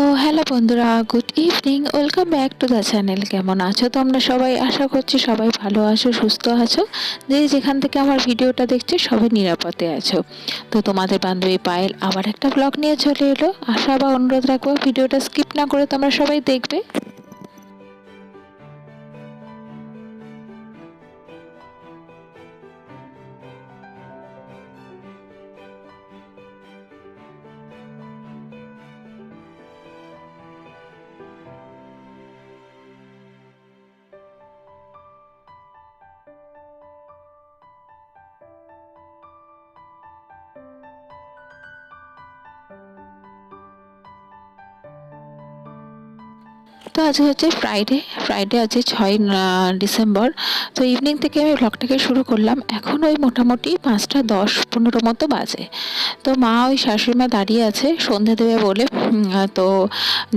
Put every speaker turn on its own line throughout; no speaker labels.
তো হ্যালো বন্ধুরা, good evening, welcome back to the channel. কেমন আছো তোমরা সবাই? আশা করছি সবাই ভালো আছো, সুস্থ আছো। যে যেখান থেকে আমার ভিডিওটা দেখছ, সবাই নিরাপদে আছো। তো তোমাদের বান্ধবী পায়েল আবার একটা ব্লগ নিয়ে চলে এলো। আশা বা অনুরোধ রাখব, ভিডিওটা স্কিপ না করে তোমরা সবাই দেখবে। তো আজকে হচ্ছে ফ্রাইডে ফ্রাইডে আছে ছয় ডিসেম্বর তো ইভিনিং থেকে আমি ব্লগটাকে শুরু করলাম। এখন ওই মোটামুটি পাঁচটা দশ পনেরো মতো বাজে। তো মা ওই শাশুড়ি মা দাঁড়িয়ে আছে সন্ধে দেবে বলে। তো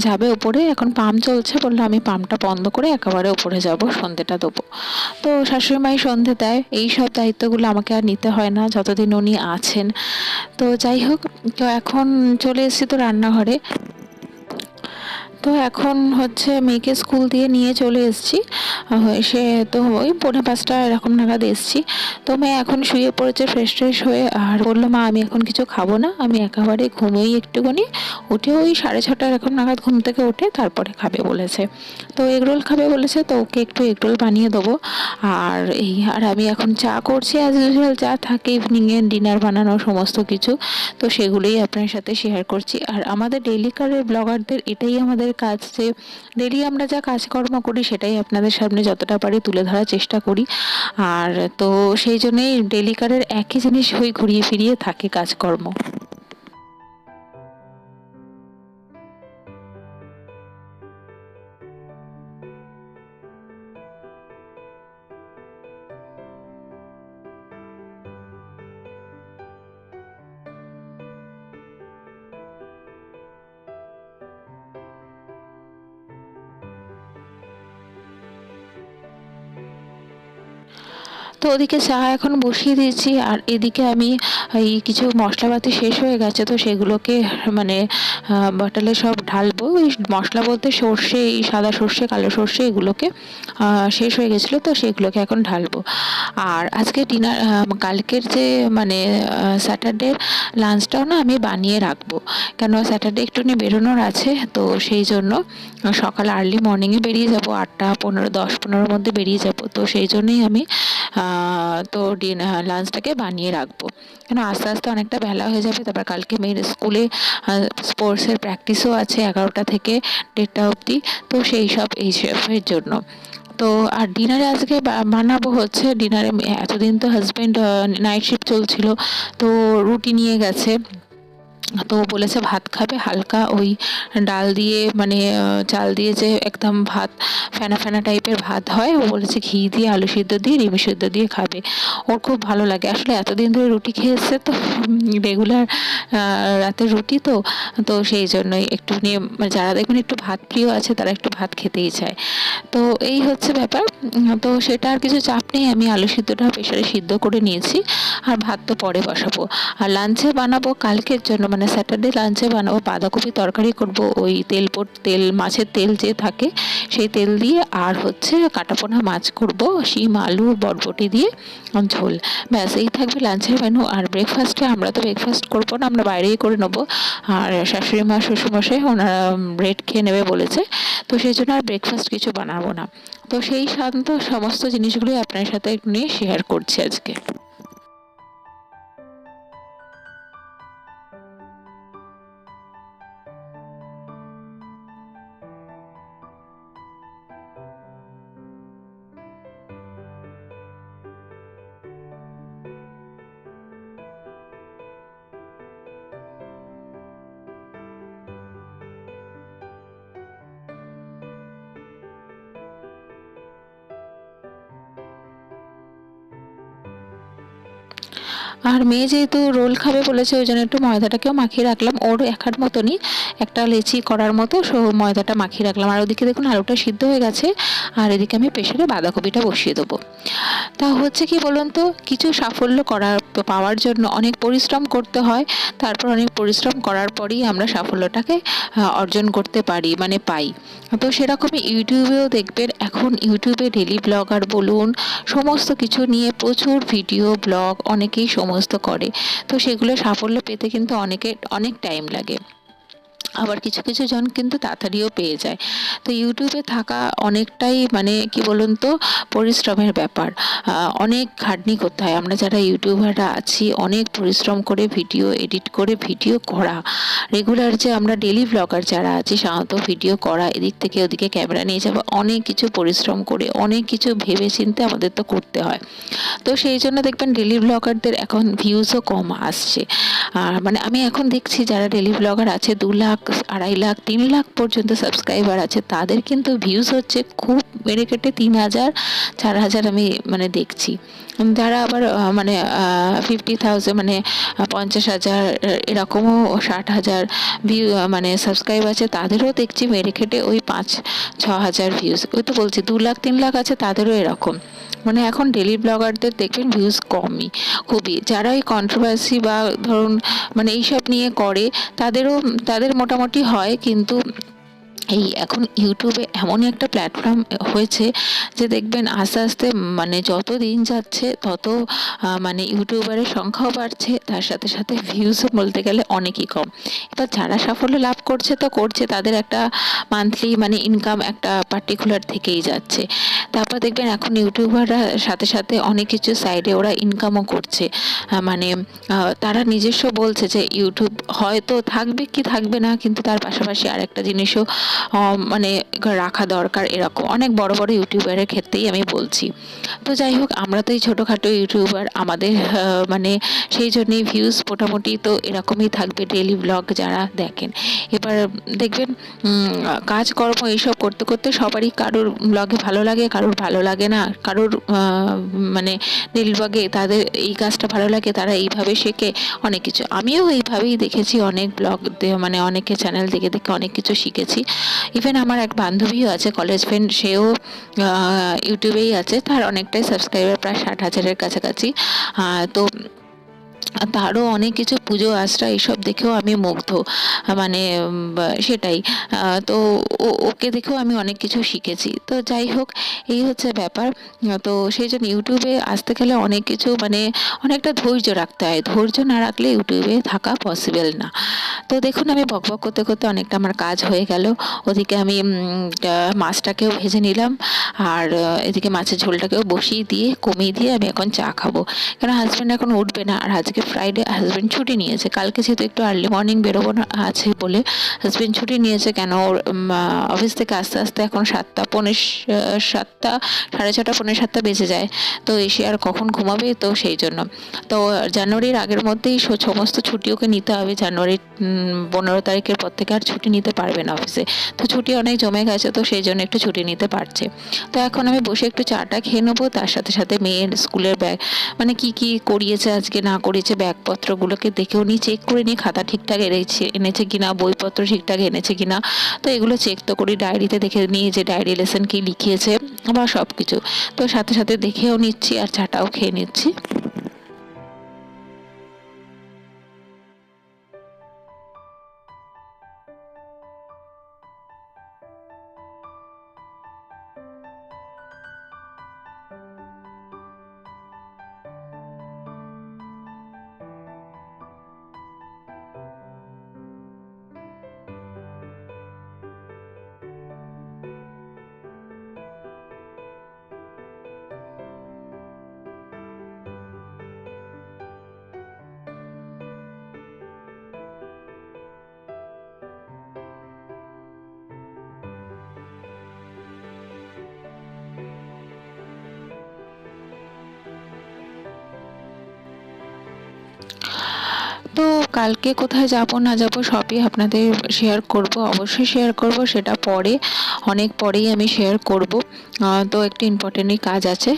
যাবে উপরে। এখন পাম্প চলছে বলল আমি পাম্পটা বন্ধ করে একেবারে উপরে যাব, সন্ধেটা দেবো। তো শাশুড়ি মাই সন্ধে দেয়। এই সব দায়িত্বগুলো আমাকে আর নিতে হয় না, যতদিন উনি আছেন। তো যাই হোক, তো এখন চলে এসেছি তো রান্নাঘরে। তো এখন হচ্ছে মেয়েকে স্কুল দিয়ে নিয়ে চলে এসেছি। সে তো ওই পৌনে পাঁচটা এরকম নাগাদ এসেছি। তো মেয়ে এখন শুয়ে পড়েছে ফ্রেশ ট্রেশ হয়ে আর বলল, মা, আমি এখন কিছু খাব না, আমি একেবারে ঘুমোই একটুখানি। উঠে ওই সাড়ে ছটা এরকম নাগাদ ঘুম থেকে উঠে তারপরে খাবে বলেছে। তো এগরোল খাবে বলেছে, তো ওকে একটু এগরোল বানিয়ে দেবো। আর এই, আর আমি এখন চা করছি অ্যাজ ইউজুয়াল যা থাকে ইভিনিংয়ে ডিনার বানানো, সমস্ত কিছু। তো সেগুলোই আপনার সাথে শেয়ার করছি। আর আমাদের ডেলিকারের ব্লগারদের এটাই আমাদের কাজ যে ডেলি আমরা যা কাজকর্ম করি সেটাই আপনাদের সামনে যতটা পারি তুলে ধরার চেষ্টা করি। আর তো সেই জন্যই ডেলিকারের একই জিনিস হয়ে ঘুরিয়ে ফিরিয়ে থাকে কাজকর্ম। তো ওদিকে চা এখন বসিয়ে দিয়েছি, আর এদিকে আমি এই কিছু মশলাপাতি শেষ হয়ে গেছে, তো সেগুলোকে মানে বটলে সব ঢালবো। ওই মশলা বলতে সর্ষে, এই সাদা সর্ষে, কালো সর্ষে এগুলোকে শেষ হয়ে গেছিল, তো সেগুলোকে এখন ঢালবো। আর আজকে ডিনার কালকের যে মানে স্যাটারডে লাঞ্চটাও না আমি বানিয়ে রাখব। কেন স্যাটারডে একটুখানি বেরোনোর আছে, তো সেই জন্য সকাল আর্লি মর্নিংয়ে বেরিয়ে যাব, আটটা পনেরো, দশ পনেরোর মধ্যে বেরিয়ে যাব, তো সেই জন্যই আমি তো লাঞ্চটাকে বানিয়ে রাখব। কেন আস্তে আস্তে অনেকটা বেলা হয়ে যাবে, তারপর কালকে মেয়ের স্কুলে স্পোর্টসের প্র্যাকটিসও আছে এগারোটা থেকে দেড়টা অবধি, তো সেই সব এই সবের জন্য। তো আর ডিনারে আজকে বানাবো হচ্ছে ডিনারে এতদিন তো হাজব্যান্ড নাইট শিফট চলছিল, তো রুটি নিয়ে গেছে। তো বলেছে ভাত খাবে, হালকা ওই ডাল দিয়ে মানে চাল দিয়ে যে একদম ভাত, ফেনা ফেনা টাইপের ভাত হয়, ও বলেছে ঘি দিয়ে, আলু সিদ্ধ দিয়ে ডিমি সিদ্ধ দিয়ে খাবে। ওর খুব ভালো লাগে। আসলে এতদিন ধরে রুটি খেয়ে তো রেগুলার রাতের রুটি তো তো সেই জন্যই একটু নিয়ে মানে যারা দেখবেন একটু ভাত প্রিয় আছে, তারা একটু ভাত খেতেই চায়। তো এই হচ্ছে ব্যাপার। তো সেটা আর কিছু চাপ নেই, আমি আলু সিদ্ধটা প্রেশারে সিদ্ধ করে নিয়েছি, আর ভাত তো পরে বসাবো। আর লাঞ্চে বানাবো কালকের জন্য মানে স্যাটারডে লাঞ্চে বানাবো বাঁধাকপি তরকারি করব, ওই তেল পোট তেল, মাছের তেল যে থাকে সেই তেল দিয়ে আর হচ্ছে কাটাপোনা মাছ করব, শিম, আলু, বরবটি দিয়ে ঝোল। ব্যাস, এই থাকবে লাঞ্চের মেনু আর ব্রেকফাস্টে আমরা তো ব্রেকফাস্ট করব না, আমরা বাইরেই করে নেব। আর শাশুড়ি মা শ্বশুরমশাই ওনারা ব্রেড খেয়ে নেবে বলেছে। তো সেই জন্য আর ব্রেকফাস্ট কিছু বানাবো না। তো সেই শান্ত সমস্ত জিনিসগুলোই আপনার সাথে একটু নিয়ে শেয়ার করছি আজকে। আর মেয়ে যেহেতু রোল খাবে বলেছে, ওই জন্য একটু ময়দাটাকেও মাখিয়ে রাখলাম। ওর একার মতনই একটা লেচি করার মতো, সো ময়দাটা মাখিয়ে রাখলাম। আর ওদিকে দেখুন, আলুটা সিদ্ধ হয়ে গেছে। আর এদিকে আমি প্রেশারে বাঁধাকপিটা বসিয়ে দেবো। তা হচ্ছে কি বলুন তো, কিছু সাফল্য করার পাওয়ার জন্য অনেক পরিশ্রম করতে হয়। তারপর অনেক পরিশ্রম করার পরেই আমরা সাফল্যটাকে অর্জন করতে পারি মানে পাই। তো সেরকমই ইউটিউবেও দেখবেন, এখন ইউটিউবে ডেলি ব্লগার বলুন, সমস্ত কিছু নিয়ে প্রচুর ভিডিও, ব্লগ অনেকেই সমস্ত করে। তো সেগুলো সাফল্য পেতে কিন্তু অনেকে অনেক টাইম লাগে। আবার কিছু কিছু জন কিন্তু তাড়াতাড়িও পেয়ে যায়। তো ইউটিউবে থাকা অনেকটাই মানে কি বলুন তো পরিশ্রমের ব্যাপার। অনেক খাটনি করতে হয়। আমরা যারা ইউটিউবাররা আছি, অনেক পরিশ্রম করে ভিডিও এডিট করে ভিডিও করা। রেগুলার যে আমরা ডেলি ব্লগার যারা আছি, সাধারণত ভিডিও করা, এদিক থেকে ওদিকে ক্যামেরা নিয়ে যাওয়া অনেক কিছু পরিশ্রম করে, অনেক কিছু ভেবে চিনতে আমাদের তো করতে হয়। তো সেই জন্য দেখবেন ডেলি ব্লগারদের এখন ভিউজও কম আসছে। আর মানে আমি এখন দেখছি যারা ডেলি ব্লগার আছে, দু লাখ আড়াই লাখ, তিন লাখ পর্যন্ত সাবস্ক্রাইবার আছে। তাদের কিন্তু ভিউজ হচ্ছে খুব বেড়ে কেটে তিন হাজার, চার হাজার আমি মানে দেখছি। যারা আবার মানে ফিফটি থাউজেন্ড মানে পঞ্চাশ হাজার, এরকমও ষাট হাজার ভিউ মানে সাবস্ক্রাইব আছে। তাদেরও দেখছি মেরে খেটে ওই পাঁচ, ছ হাজার ভিউজ ওই তো বলছি, দু লাখ, তিন লাখ আছে, তাদেরও এরকম। মানে এখন ডেলি ব্লগারদের দেখবেন ভিউজ কমই, খুবই। যারা এই কন্ট্রোভার্সি বা ধরুন মানে এইসব নিয়ে করে, তাদেরও, তাদের মোটামুটি হয়, কিন্তু এই এখন ইউটিউবে এমনই একটা প্ল্যাটফর্ম হয়েছে যে দেখবেন আস্তে আস্তে মানে যত দিন যাচ্ছে, তত মানে ইউটিউবারের সংখ্যাও বাড়ছে, তার সাথে সাথে ভিউজও বলতে গেলে অনেকই কম। এবার যারা সাফল্য লাভ করছে তো করছে, তাদের একটা মান্থলি মানে ইনকাম একটা পার্টিকুলার থেকেই যাচ্ছে। তারপর দেখবেন এখন ইউটিউবাররা সাথে সাথে অনেক কিছু সাইডে ওরা ইনকামও করছে। মানে তারা নিজস্ব বলছে যে ইউটিউব হয়তো থাকবে কি থাকবে না, কিন্তু তার পাশাপাশি আরেকটা জিনিসও মানে রাখা দরকার এরকম। অনেক বড় বড় ইউটিউবারের ক্ষেত্রেই আমি বলছি। তো যাই হোক, আমরা তো এই ছোটোখাটো ইউটিউবার, আমাদের মানে সেই জন্যেই ভিউজ মোটামুটি তো এরকমই থাকবে ডেলি ব্লগ যারা দেখেন। এবার দেখবেন কাজকর্ম এইসব করতে করতে সবারই কারোর ব্লগে ভালো লাগে, কারোর ভালো লাগে না, কারোর মানে ডেলি ব্লগে তাদের এই কাজটা ভালো লাগে, তারা এইভাবে শেখে, অনেক কিছু। আমিও এইভাবেই দেখেছি অনেক ব্লগ মানে অনেকে চ্যানেল দেখে দেখে অনেক কিছু শিখেছি। ইভেন আমার এক বান্ধবীও আছে কলেজ ফ্রেন্ড সেও ইউটিউবেই আছে, তার অনেকটাই সাবস্ক্রাইবার প্রায় ষাট হাজারের কাছাকাছি। তো তারও অনেক কিছু পুজো, আশ্রা এইসব দেখেও আমি মুগ্ধ। মানে সেটাই। তো ওকে দেখেও আমি অনেক কিছু শিখেছি। তো যাই হোক, এই হচ্ছে ব্যাপার। তো সেই জন্য ইউটিউবে আসতে গেলে অনেক কিছু মানে অনেকটা ধৈর্য রাখতে হয়। ধৈর্য না রাখলে ইউটিউবে থাকা পসিবল না। তো দেখুন, আমি বক বক করতে করতে অনেকটা আমার কাজ হয়ে গেল। ওদিকে আমি মাছটাকেও ভেজে নিলাম। আর এদিকে মাছের ঝোলটাকেও বসিয়ে দিয়ে, কমিয়ে দিয়ে আমি এখন চা খাব। কারণ হাজব্যান্ড এখন উঠবে না। আর আজকে ফ্রাইডে হাজব্যান্ড ছুটি নিয়েছে। কালকে যেহেতু একটু আর্লি মর্নিং বেরোবো আছে বলে হাজব্যান্ড ছুটি নিয়েছে কেন? ওর অফিস থেকে আস্তে আস্তে এখন সাতটা পনেরো সাতটা, সাড়ে ছটা পনেরো সাতটা বেজে যায়। তো এসে আর কখন ঘুমাবে? তো সেই জন্য। তো জানুয়ারির আগের মধ্যেই সমস্ত ছুটি ওকে নিতে হবে। জানুয়ারির পনেরো তারিখের পর থেকে আর ছুটি নিতে পারবে না অফিসে তো ছুটি অনেক জমে গেছে, তো সেই জন্য একটু ছুটি নিতে পারছে। তো এখন আমি বসে একটু চাটা খেয়ে নেব। তার সাথে সাথে মেয়ের স্কুলের ব্যাগ মানে কি কি করিয়েছে, আজকে না করিয়েছে ব্যাগপত্রগুলোকে দেখে উনি চেক করে নিই খাতা ঠিকঠাক এনেছে এনেছে কিনা, বইপত্র ঠিকঠাক এনেছে কিনা। তো এগুলো চেক তো করি ডায়েরিতে দেখে নিই যে ডায়েরি লেসন কি লিখিয়েছে বা সব কিছু তো সাথে সাথে দেখেও নিচ্ছি আর চাটাও খেয়ে নিচ্ছি। কালকে কোথায় যাব, না যাব সবই আপনাদের শেয়ার করব। অবশ্যই শেয়ার করব, সেটা পরে, অনেক পরেই আমি শেয়ার করব। তো একটি ইম্পর্টেন্টই কাজ আছে।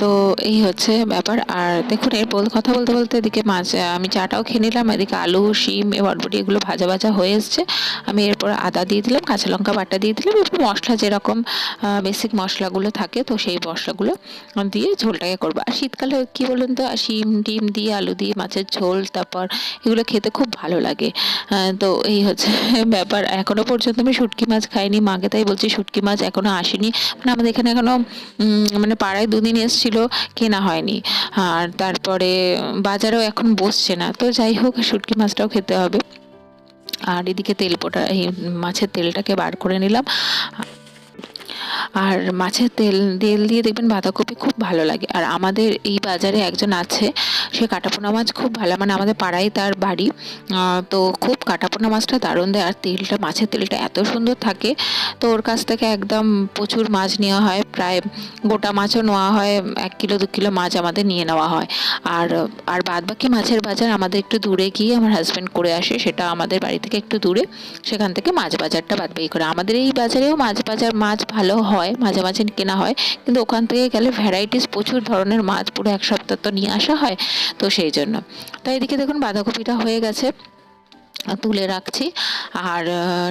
তো এই হচ্ছে ব্যাপার। আর দেখুন, এর কথা বলতে বলতে এদিকে মাছ, আমি চাটাও খেয়ে নিলাম, এদিকে আলু, শিম বটবটি এগুলো ভাজা ভাজা হয়ে এসছে। আমি এরপর আদা দিয়ে দিলাম, কাঁচা লঙ্কা বাটা দিয়ে দিলাম, এরপর মশলা যেরকম বেসিক মশলাগুলো থাকে, তো সেই মশলাগুলো দিয়ে ঝোলটাকে করব। আর শীতকালে কি বলুন তো শিম, ডিম দিয়ে আলু দিয়ে মাছের ঝোল, তারপর এগুলো খেতে খুব ভালো লাগে। তো এই হচ্ছে ব্যাপার। এখনও পর্যন্ত আমি শুটকি মাছ খাইনি। মাকে তাই বলছি শুটকি মাছ এখনও আসেনি। মানে আমাদের এখানে এখনও মানে পাড়ায় দুদিন এসেছিল, কেনা হয়নি। আর তারপরে বাজারেও এখন বসছে না। তো যাই হোক, শুটকি মাছটাও খেতে হবে। আর এদিকে তেল পোটা, এই মাছের তেলটাকে বার করে নিলাম। আর মাছের তেল তেল দিয়ে দেখবেন বাঁধাকপি খুব ভালো লাগে। আর আমাদের এই বাজারে একজন আছে, সে কাটাপোনা মাছ খুব ভালো মানে আমাদের পাড়ায় তার বাড়ি। তো খুব কাটাপোনা মাছটা দারুণ দেয়, আর তেলটা, মাছের তেলটা এত সুন্দর থাকে। তো ওর কাছ থেকে একদম প্রচুর মাছ নেওয়া হয়, প্রায় গোটা মাছও নেওয়া হয়, এক কিলো, দু কিলো মাছ আমাদের নিয়ে নেওয়া হয়। আর আর বাদ বাকি মাছের বাজার আমাদের একটু দূরে গিয়ে আমার হাজব্যান্ড করে আসে, সেটা আমাদের বাড়ি থেকে একটু দূরে। সেখান থেকে মাছ বাজারটা বাদ বাকি করে। আমাদের এই বাজারেও মাছ বাজার, মাছ ভালো হয়। মাঝে মাঝে কেনা হয়। কিন্তু ওখান থেকে গেলে ভ্যারাইটিস প্রচুর ধরনের মাছ পুরো এক সপ্তাহ তো নিয়ে আসা হয়, তো সেই জন্য। তাই এদিকে দেখুন বাঁধাকপিটা হয়ে গেছে। তুলে রাখছি। আর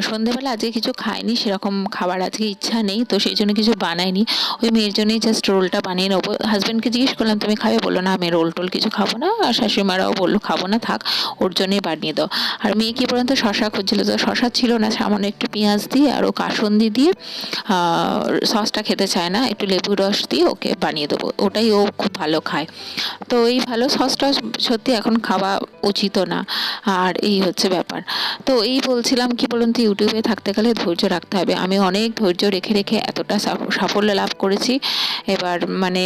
সন্ধেবেলা আজকে কিছু খাইনি, সেরকম খাবার আজকে ইচ্ছা নেই, তো সেই জন্য কিছু বানাইনি। ওই মেয়ের জন্যই জাস্ট রোলটা বানিয়ে নেব। হাজব্যান্ডকে জিজ্ঞেস করলাম, তুমি খাবে? বলল, না, আমি রোল টোল কিছু খাব না। আর শাশুড়িমারাও বলল, খাব না, থাক, ওর জন্যই বানিয়ে দাও। আর মেয়ে কি পর্যন্ত শশা খুঁজছিল তো, শশা ছিল না, সামান্য একটু পেঁয়াজ দিয়ে আর ও কাসন্দি দিয়ে সসটা খেতে চায় না, একটু লেবু রস দিয়ে ওকে বানিয়ে দেবো। ওটাই ও খুব ভালো খায়। তো এই ভালো সসটা সত্যি এখন খাওয়া উচিত না। আর এই হচ্ছে ব্যাপার। ব্যাপার। তো এই বলছিলাম কি বলুন তো, ইউটিউবে থাকতে গেলে ধৈর্য রাখতে হবে। আমি অনেক ধৈর্য রেখে রেখে এতটা সাফল্য লাভ করেছি। এবার মানে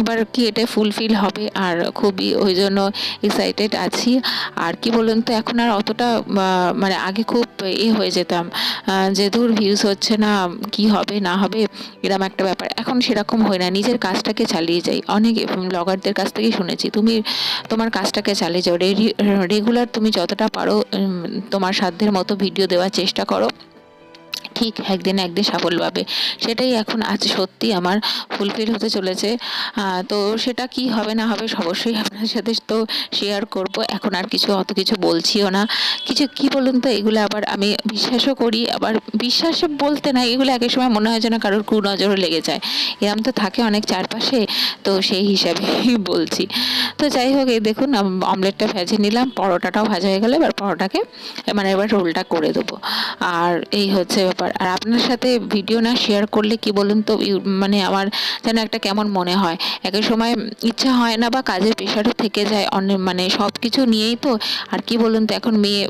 এবার কি এটা ফুলফিল হবে আর খুবই ওই জন্য এক্সাইটেড আছি। আর কি বলুন তো, এখন আর অতটা মানে আগে খুব এ হয়ে যেতাম। যে দূর ভিউজ হচ্ছে না, কি হবে, না হবে এরকম একটা ব্যাপার। এখন সেরকম হয় না, নিজের কাজটাকে চালিয়ে যাই। অনেক ব্লগারদের কাছ থেকেই শুনেছি, তুমি তোমার কাজটাকে চালিয়ে যাও রেগুলার তুমি যতটা পারো তোমার সাধ্যের মতো ভিডিও দেওয়ার চেষ্টা করো। ঠিক একদিন একদিন সাফল্য পাবে। সেটাই এখন আজ সত্যি আমার ফুলফিল হতে চলেছে। তো সেটা কি হবে না হবে অবশ্যই আপনার সাথে তো শেয়ার করব। এখন আর কিছু, অত কিছু বলছিও না। কিছু কি বলুন তো? এগুলো আবার আমি বিশ্বাসও করি, আবার বিশ্বাস বলতে না, এগুলো একের সময় মনে হয় যেন কারোর কুনজরও লেগে যায়। এরম তো থাকে অনেক চারপাশে, তো সেই হিসাবে বলছি। তো যাই হোক, এই দেখুন অমলেটটা ভেজে নিলাম, পরোটাটাও ভাজা হয়ে গেলে, এবার পরোটাকে মানে এবার রোলটা করে দেবো। আর এই হচ্ছে ব্যাপার। আর আপনার সাথে ভিডিও না শেয়ার করলে কি বলুন তো মানে আমার যেন একটা কেমন মনে হয়? একের সময় ইচ্ছা হয় না বা কাজের প্রেশারও থেকে যায় অনেক মানে সব কিছু নিয়েই তো। আর কি বলুন তো, এখন মেয়ে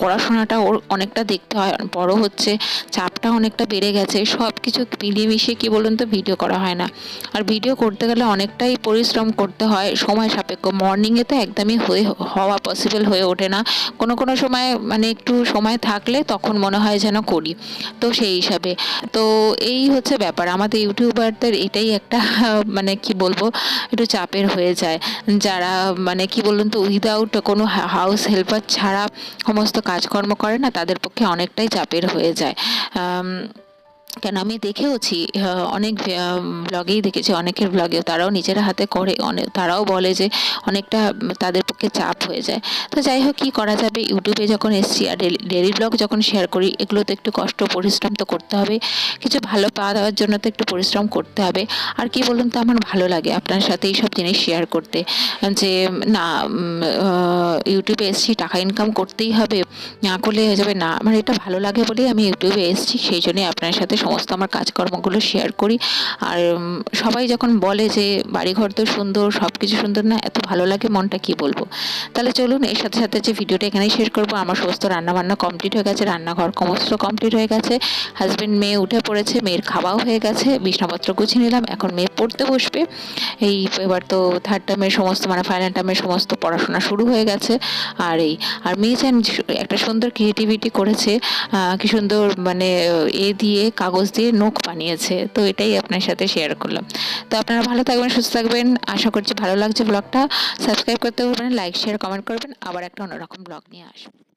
পড়াশোনাটা ওর অনেকটা দেখতে হয়। বড় হচ্ছে, চাপটা অনেকটা বেড়ে গেছে সব কিছু মিলিয়ে মিশিয়ে কী বলুন তো ভিডিও করা হয় না। আর ভিডিও করতে গেলে অনেকটাই পরিশ্রম করতে হয়, সময় সাপেক্ষ। মর্নিংয়ে তো একদমই হয়ে, হওয়া পসিবল হয়ে ওঠে না। কোনো কোনো সময় মানে একটু সময় থাকলে তখন মনে হয় যেন করি। তো সেই হিসাবে। তো এই হচ্ছে ব্যাপার। আমাদের ইউটিউবারদের এটাই একটা মানে কি বলব, একটু চাপের হয়ে যায়। যারা মানে কি বলুন তো উইদাউট কোনো হাউস হেল্পার ছাড়া সমস্ত কাজকর্ম করে না, তাদের পক্ষে অনেকটাই চাপের হয়ে যায়। কেন? আমি দেখেওছি অনেক ব্লগেই দেখেছি, অনেকের ব্লগেও তারাও নিজেরা হাতে করে অনেক তারাও বলে যে অনেকটা তাদের পক্ষে চাপ হয়ে যায়। তো যাই হোক, কী করা যাবে? ইউটিউবে যখন এসছি আর ডেলি ব্লগ যখন শেয়ার করি এগুলো তো একটু কষ্ট, পরিশ্রম তো করতে হবে। কিছু ভালো পাওয়া দেওয়ার জন্য তো একটু পরিশ্রম করতে হবে। আর কি বলুন তো, আমার ভালো লাগে আপনার সাথে এইসব জিনিস শেয়ার করতে। যে, না ইউটিউবে এসছি, টাকা ইনকাম করতেই হবে। না করলে হয়ে যাবে না। আমার এটা ভালো লাগে বলেই আমি ইউটিউবে এসছি, সেই জন্যই আপনার সাথে সমস্ত আমার কাজকর্মগুলো শেয়ার করি। আর সবাই যখন বলে যে বাড়িঘর তো সুন্দর সব কিছু সুন্দর, না, এত ভালো লাগে, মনটা কি বলব? তাহলে চলুন, এর সাথে সাথে যে ভিডিওটা এখানেই শেয়ার করব। আমার সমস্ত রান্নাবান্না কমপ্লিট হয়ে গেছে, রান্নাঘর সমস্ত কমপ্লিট হয়ে গেছে। হাজব্যান্ড মেয়ে উঠে পড়েছে, মেয়ের খাওয়াও হয়ে গেছে, বিছনাপত্র গুছিয়ে নিলাম, এখন মেয়ে পড়তে বসবে। এই, এবার তো থার্ড টার্মের সমস্ত মানে ফাইনাল টার্মের সমস্ত পড়াশোনা শুরু হয়ে গেছে। আর এই, আর মেয়ে যেন একটা সুন্দর ক্রিয়েটিভিটি করেছে কি সুন্দর মানে এ দিয়ে কাগজ দিয়ে নখ বানিয়েছে। তো এটাই আপনার সাথে শেয়ার করলাম। তো আপনারা ভালো থাকবেন, সুস্থ থাকবেন। আশা করছি ভালো লাগছে ব্লগটা সাবস্ক্রাইব করতে পারবেন লাইক শেয়ার কমেন্ট করবেন। আবার একটা অন্যরকম ব্লগ নিয়ে আসব।